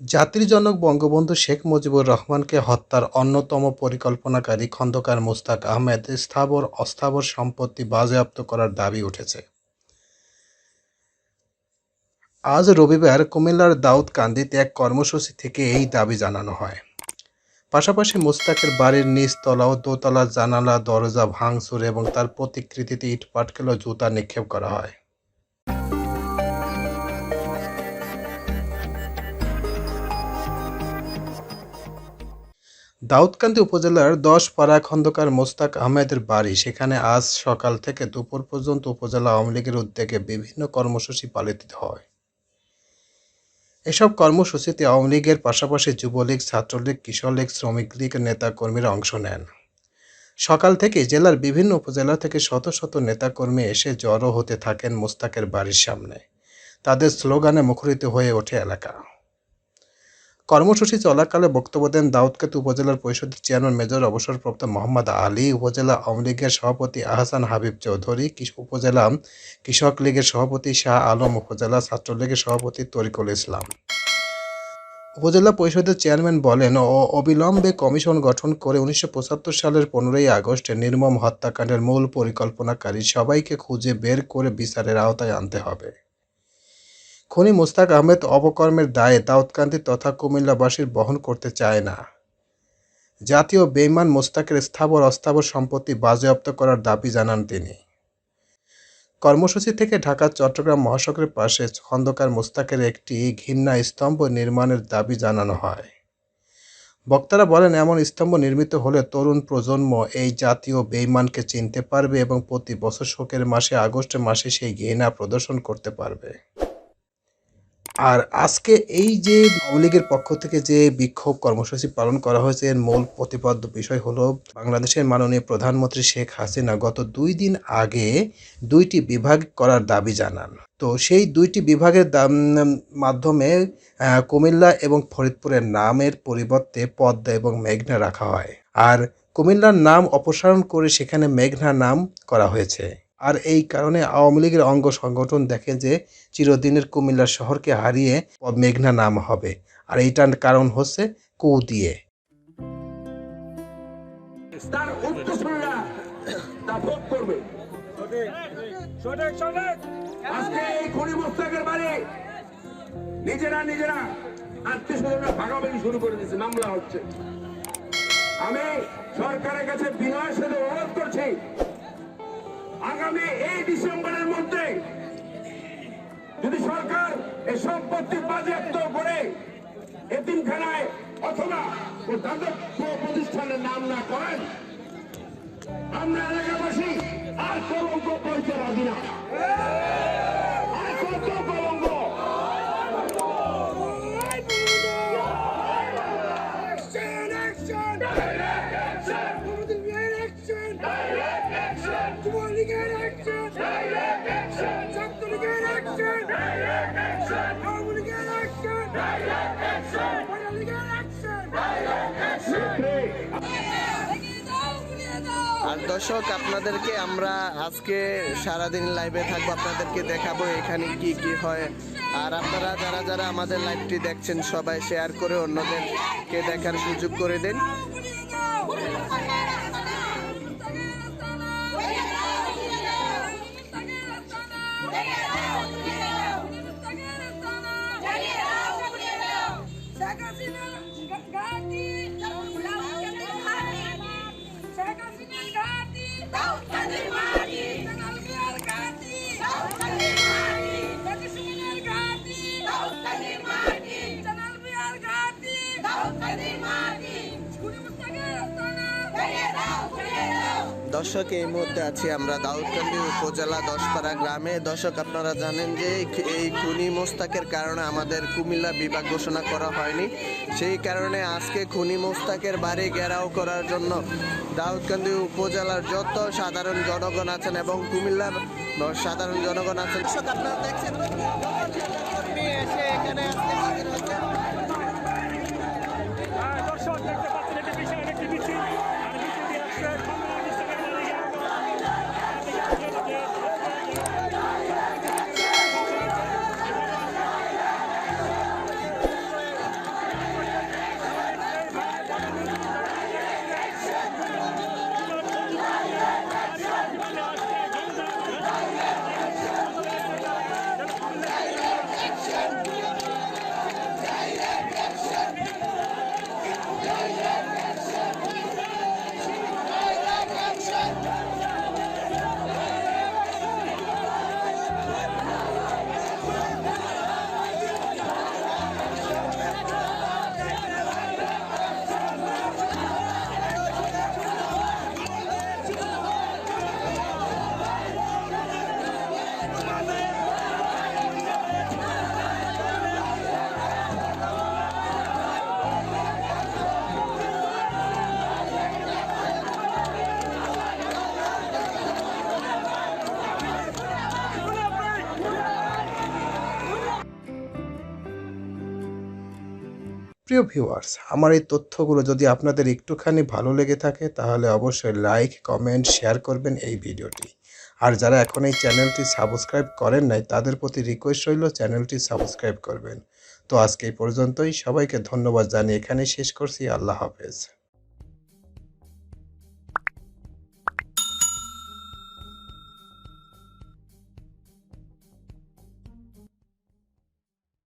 জাতির জনক বঙ্গবন্ধু শেখ মুজিবুর রহমানকে হত্যার অন্যতম পরিকল্পনাকারী খন্দকার মোস্তাক আহমেদ স্থাবর অস্থাবর সম্পত্তি বাজেয়াপ্ত করার দাবি উঠেছে। আজ রবিবার কুমিল্লার দাউদকান্দিতে এক কর্মসূচি থেকে এই দাবি জানানো হয়। পাশাপাশি মোস্তাকের বাড়ির নিচতলা ও দোতলা জানালা, দরজা ভাঙচুর এবং তার প্রতিকৃতিতে ইট পাটকেল জুতা নিক্ষেপ করা হয়। দাউদকান্দি উপজেলার দশ পাড়া খন্দকার মোস্তাক আহমেদের বাড়ি। সেখানে আজ সকাল থেকে দুপুর পর্যন্ত উপজেলা আওয়ামী লীগের উদ্যোগে বিভিন্ন কর্মসূচি পালিত হয়। এসব কর্মসূচিতে আওয়ামী লীগের পাশাপাশি যুবলীগ, ছাত্রলীগ কিশোর লীগ শ্রমিক লীগ নেতাকর্মীরা অংশ নেন। সকাল থেকে জেলার বিভিন্ন উপজেলা থেকে শত শত নেতাকর্মী এসে জড়ো হতে থাকেন মোস্তাকের বাড়ির সামনে। তাদের স্লোগানে মুখরিত হয়ে ওঠে এলাকা। কর্মসূচি চলাকালে বক্তব্য দেন দাউদকাত উপজেলার পরিষদের চেয়ারম্যান মেজর অবসরপ্রাপ্ত মোহাম্মদ আলী, উপজেলা আওয়ামী লীগের সভাপতি আহসান হাবিব চৌধুরী উপজেলা কৃষক লীগের সভাপতি শাহ আলম, উপজেলা ছাত্রলীগের সভাপতি তরিকুল ইসলাম। উপজেলা পরিষদের চেয়ারম্যান বলেন ও অবিলম্বে কমিশন গঠন করে উনিশশো পঁচাত্তর সালের পনেরোই আগস্টে নির্মম হত্যাকাণ্ডের মূল পরিকল্পনাকারী সবাইকে খুঁজে বের করে বিচারের আওতায় আনতে হবে। খনি মোস্তাক আহমেদ অপকর্মের দায়ে দাউদকান্দি তথা কুমিল্লাবাসীর বহন করতে চায় না। জাতীয় বেইমান মোস্তাকের স্থাবর অস্থাবর সম্পত্তি বাজেয়াপ্ত করার দাবি জানান তিনি। কর্মসূচি থেকে ঢাকা, চট্টগ্রাম মহাসড়কের পাশে খন্দকার মোস্তাকের একটি ঘিন্না স্তম্ভ নির্মাণের দাবি জানানো হয়। বক্তারা বলেন, এমন স্তম্ভ নির্মিত হলে তরুণ প্রজন্ম এই জাতীয় বেইমানকে চিনতে পারবে এবং প্রতি বছর শোকের মাসে আগস্ট মাসে সেই ঘৃণা প্রদর্শন করতে পারবে। আর আজকে এই যে আওয়ামী লীগের পক্ষ থেকে যে বিক্ষোভ কর্মসূচি পালন করা হয়েছে, এর মূল প্রতিপাদ্য বিষয় হলো বাংলাদেশের মাননীয় প্রধানমন্ত্রী শেখ হাসিনা গত দুই দিন আগে দুইটি বিভাগ করার দাবি জানান। তো সেই দুইটি বিভাগের মাধ্যমে কুমিল্লা এবং ফরিদপুরের নামের পরিবর্তে পদ্মা এবং মেঘনা রাখা হয়। আর কুমিল্লার নাম অপসারণ করে সেখানে মেঘনা নাম করা হয়েছে। আর এই কারণে আওয়ামী লীগের অঙ্গ সংগঠন দেখে যে চিরদিনের কুমিল্লা শহরকে হারিয়ে মেঘনা নাম হবে। আর এইটার কারণ হচ্ছে কু দিয়ে নিজেরা নিজেরা ভাগাভাগি শুরু করে দিয়েছে, মামলা হচ্ছে। আমি সরকারের কাছে বিনয়ের সাথে অনুরোধ করছি আগামী এই ডিসেম্বরের মধ্যে যদি সরকার এই সম্পত্তি বাজেয়াপ্ত করে এতিমখানায় অথবা ও দাতব্য প্রতিষ্ঠানের নাম না করেন, আমরা এলাকাবাসী আর কলঙ্ক বলতে রাজি না। আর দর্শক, আপনাদেরকে আমরা আজকে সারাদিন লাইভে থাকব, আপনাদেরকে দেখাবো এখানে কি কি হয়। আর আপনারা যারা যারা আমাদের লাইভটি দেখছেন, সবাই শেয়ার করে অন্যদেরকে দেখার সুযোগ করে দিন। দর্শক, এই মুহূর্তে আছি আমরা দাউদকান্দি উপজেলা দশপাড়া গ্রামে। দর্শক, আপনারা জানেন যে এই খুনি মোস্তাকের কারণে আমাদের কুমিল্লা বিভাগ ঘোষণা করা হয়নি। সেই কারণে আজকে খুনি মোস্তাকের বাড়ি ঘেরাও করার জন্য দাউদকান্দি উপজেলার যত সাধারণ জনগণ আছেন এবং কুমিল্লার সাধারণ জনগণ আছেন, দর্শক, আপনারা দেখছেন। এখানে প্রিয় ভিউয়ার্স আমার এই তথ্যগুলো যদি আপনাদের একটুখানি ভালো লেগে থাকে, তাহলে অবশ্যই লাইক কমেন্ট শেয়ার করবেন এই ভিডিওটি। আর যারা এখন এই চ্যানেলটি সাবস্ক্রাইব করেন নাই, তাদের প্রতি রিকোয়েস্ট রইল চ্যানেলটি সাবস্ক্রাইব করবেন। তো আজকে এই পর্যন্তই। সবাইকে ধন্যবাদ জানিয়ে এখানেই শেষ করছি। আল্লাহ হাফেজ।